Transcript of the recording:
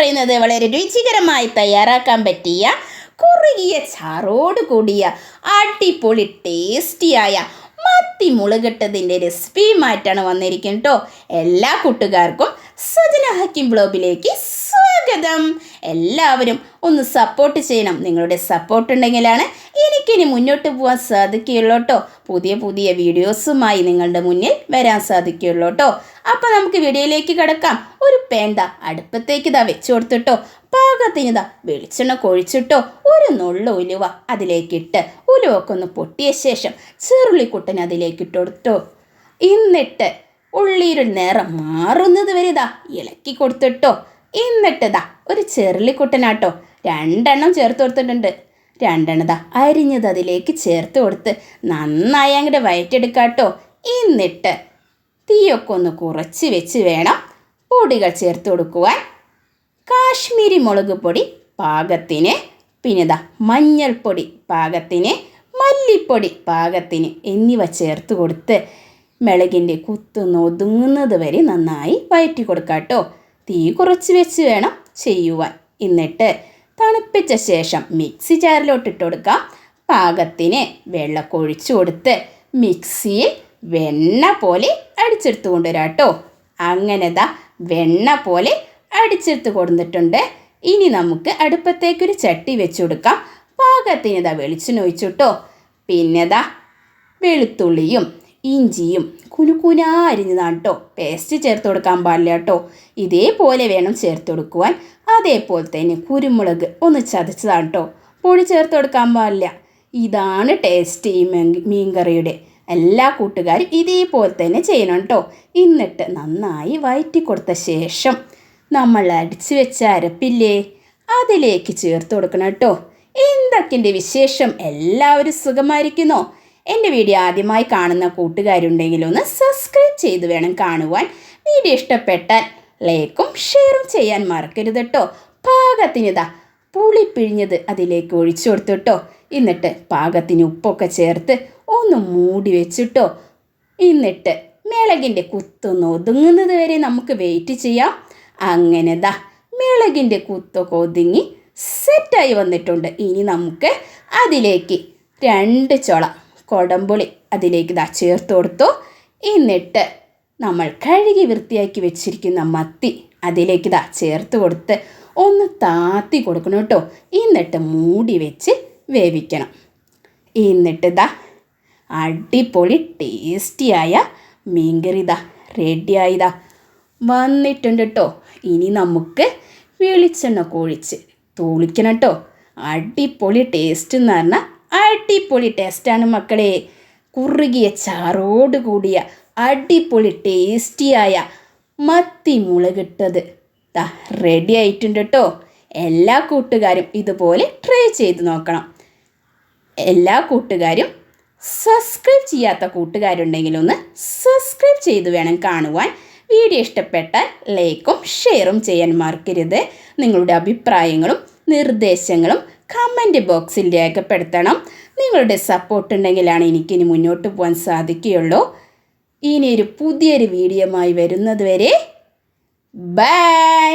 പറയുന്നത് വളരെ രുചികരമായി തയ്യാറാക്കാൻ പറ്റിയ കുറുകിയ ചാറോട് കൂടിയ അടിപൊളി ടേസ്റ്റിയായ മത്തി മുളകിട്ടതിന്റെ മാറ്റാണ് വന്നിരിക്കുന്നത് കേട്ടോ എല്ലാ കൂട്ടുകാർക്കും സജന ഹക്കിം ബ്ലോബിലേക്ക് സ്വാഗതം. എല്ലാവരും ഒന്ന് സപ്പോർട്ട് ചെയ്യണം. നിങ്ങളുടെ സപ്പോർട്ട് ഉണ്ടെങ്കിലാണ് എനിക്കിനി മുന്നോട്ട് പോകാൻ സാധിക്കുകയുള്ളൂ കേട്ടോ പുതിയ പുതിയ വീഡിയോസുമായി നിങ്ങളുടെ മുന്നിൽ വരാൻ സാധിക്കുകയുള്ളൂ കേട്ടോ അപ്പോൾ നമുക്ക് വീഡിയോയിലേക്ക് കിടക്കാം. ഒരു പേന്ത അടുപ്പത്തേക്ക് ഇതാ വെച്ചു കൊടുത്തിട്ടോ. പാകത്തിനിതാ വെളിച്ചെണ്ണ കൊഴിച്ചിട്ടോ. ഒരു നുള്ള ഉലുവ അതിലേക്കിട്ട് ഉലുവൊക്കെ ഒന്ന് പൊട്ടിയ ശേഷം ചെറുള്ളിക്കുട്ടൻ അതിലേക്ക് കൊടുത്തോ. എന്നിട്ട് ഉള്ളിയുടെ നിറം മാറുന്നത് വരെ ഇതാ ഇളക്കി കൊടുത്തിട്ടോ. എന്നിട്ട് ഇതാ ഒരു ചെറുള്ളിക്കുട്ടനാട്ടോ രണ്ടെണ്ണം ചേർത്ത് കൊടുത്തിട്ടുണ്ട്. രണ്ടെണ്ണതാ അരിഞ്ഞത് അതിലേക്ക് ചേർത്ത് കൊടുത്ത് നന്നായി അങ്ങോട്ട് വയറ്റെടുക്കാട്ടോ എന്നിട്ട് തീയൊക്കെ ഒന്ന് കുറച്ച് വെച്ച് വേണം പൊടികൾ ചേർത്ത് കൊടുക്കുവാൻ കാശ്മീരി മുളക് പൊടി പാകത്തിന് പിന്നെ ദാ മഞ്ഞൾപ്പൊടി പാകത്തിന് മല്ലിപ്പൊടി പാകത്തിന് എന്നിവ ചേർത്ത് കൊടുത്ത് മിളകിന്റെ കുത്തുന്ന് ഒതുങ്ങുന്നത് വരെ നന്നായി വയറ്റി കൊടുക്കാട്ടോ തീ കുറച്ച് വെച്ച് വേണം ചെയ്യുവാൻ. എന്നിട്ട് തണുപ്പിച്ച ശേഷം മിക്സി ജാറിലോട്ട് കൊടുക്കാം. പാകത്തിന് വെള്ളമൊക്കെ ഒഴിച്ചു കൊടുത്ത് മിക്സിയിൽ വെണ്ണ പോലെ അടിച്ചെടുത്ത് കൊണ്ടുവരാം കേട്ടോ. അങ്ങനെ ദാ വെണ്ണ പോലെ അടിച്ചെടുത്ത് കൊടുത്തിട്ടുണ്ട്. ഇനി നമുക്ക് അടുപ്പത്തേക്കൊരു ചട്ടി വെച്ച് കൊടുക്കാം. പാകത്തിന് ഇതാ വെളിച്ചെണ്ണ ഒഴിച്ചു കേട്ടോ പിന്നെ വെളുത്തുള്ളിയും ഇഞ്ചിയും കുനുകുനാ അരിഞ്ഞതാണ് കേട്ടോ പേസ്റ്റ് ചേർത്ത് കൊടുക്കാൻ പാടില്ല കേട്ടോ ഇതേപോലെ വേണം ചേർത്ത് കൊടുക്കുവാൻ. അതേപോലെ തന്നെ കുരുമുളക് ഒന്ന് ചതച്ചതാണ് കേട്ടോ പൊടി ചേർത്ത് കൊടുക്കാൻ പാടില്ല. ഇതാണ് ടേസ്റ്റ് ഈ മീൻ മീൻകറിയുടെ എല്ലാ കൂട്ടുകാരും ഇതേപോലെ തന്നെ ചെയ്യണം കേട്ടോ എന്നിട്ട് നന്നായി വയറ്റി കൊടുത്ത ശേഷം നമ്മൾ അടിച്ചു വെച്ച അരപ്പില്ലേ അതിലേക്ക് ചേർത്ത് കൊടുക്കണം കേട്ടോ എന്തൊക്കെന്റെ വിശേഷം? എല്ലാവരും സുഖമായിരിക്കുന്നോ? എന്റെ വീഡിയോ ആദ്യമായി കാണുന്ന കൂട്ടുകാരുണ്ടെങ്കിൽ ഒന്ന് സബ്സ്ക്രൈബ് ചെയ്ത് വേണം കാണുവാൻ. വീഡിയോ ഇഷ്ടപ്പെട്ടാൽ ലൈക്കും ഷെയറും ചെയ്യാൻ മറക്കരുത് കേട്ടോ പാകത്തിനിതാ പുളി പിഴിഞ്ഞത് അതിലേക്ക് ഒഴിച്ചു കൊടുത്തു കേട്ടോ എന്നിട്ട് പാകത്തിന് ഉപ്പൊക്കെ ചേർത്ത് ഒന്ന് മൂടി വെച്ചിട്ടോ. എന്നിട്ട് മിളകിന്റെ കുത്തൊന്ന് ഒതുങ്ങുന്നത് വരെ നമുക്ക് വെയിറ്റ് ചെയ്യാം. അങ്ങനെ ദാ മിളകിന്റെ കുത്തൊക്കെ ഒതുങ്ങി സെറ്റായി വന്നിട്ടുണ്ട്. ഇനി നമുക്ക് അതിലേക്ക് രണ്ട് ചുള കൊടമ്പുളി അതിലേക്ക് ദാ ചേർത്ത് കൊടുത്തു. എന്നിട്ട് നമ്മൾ കഴുകി വൃത്തിയാക്കി വെച്ചിരിക്കുന്ന മത്തി അതിലേക്ക് ദാ ചേർത്ത് കൊടുത്ത് ഒന്ന് താത്തി കൊടുക്കണം കേട്ടോ. എന്നിട്ട് മൂടി വെച്ച് വേവിക്കണം. എന്നിട്ട് ദാ അടിപൊളി ടേസ്റ്റിയായ മീൻകറി ദാ റെഡിയായതാ. വന്നിട്ടുണ്ട് കേട്ടോ ഇനി നമുക്ക് വെളിച്ചെണ്ണ കൊഴിച്ച് തൂളിക്കണം കേട്ടോ അടിപൊളി ടേസ്റ്റ് എന്ന് പറഞ്ഞാൽ അടിപൊളി ടേസ്റ്റാണ് മക്കളെ. കുറുകിയ ചാറോട് കൂടിയ അടിപൊളി ടേസ്റ്റിയായ മത്തി മുളകിട്ടത് ദാ റെഡി ആയിട്ടുണ്ട് കേട്ടോ എല്ലാ കൂട്ടുകാരും ഇതുപോലെ ട്രൈ ചെയ്ത് നോക്കണം. എല്ലാ കൂട്ടുകാരും സബ്സ്ക്രൈബ് ചെയ്യാത്ത കൂട്ടുകാരുണ്ടെങ്കിൽ ഒന്ന് സബ്സ്ക്രൈബ് ചെയ്ത് വേണം കാണുവാൻ. വീഡിയോ ഇഷ്ടപ്പെട്ടാൽ ലൈക്കും ഷെയറും ചെയ്യാൻ മറക്കരുത്. നിങ്ങളുടെ അഭിപ്രായങ്ങളും നിർദ്ദേശങ്ങളും കമന്റ് ബോക്സിൽ രേഖപ്പെടുത്തണം. നിങ്ങളുടെ സപ്പോർട്ട് ഉണ്ടെങ്കിലാണ് എനിക്കിനി മുന്നോട്ട് പോകാൻ സാധിക്കുകയുള്ളൂ. ഇനി ഒരു പുതിയൊരു വീഡിയോമായി വരുന്നത് വരെ ബൈ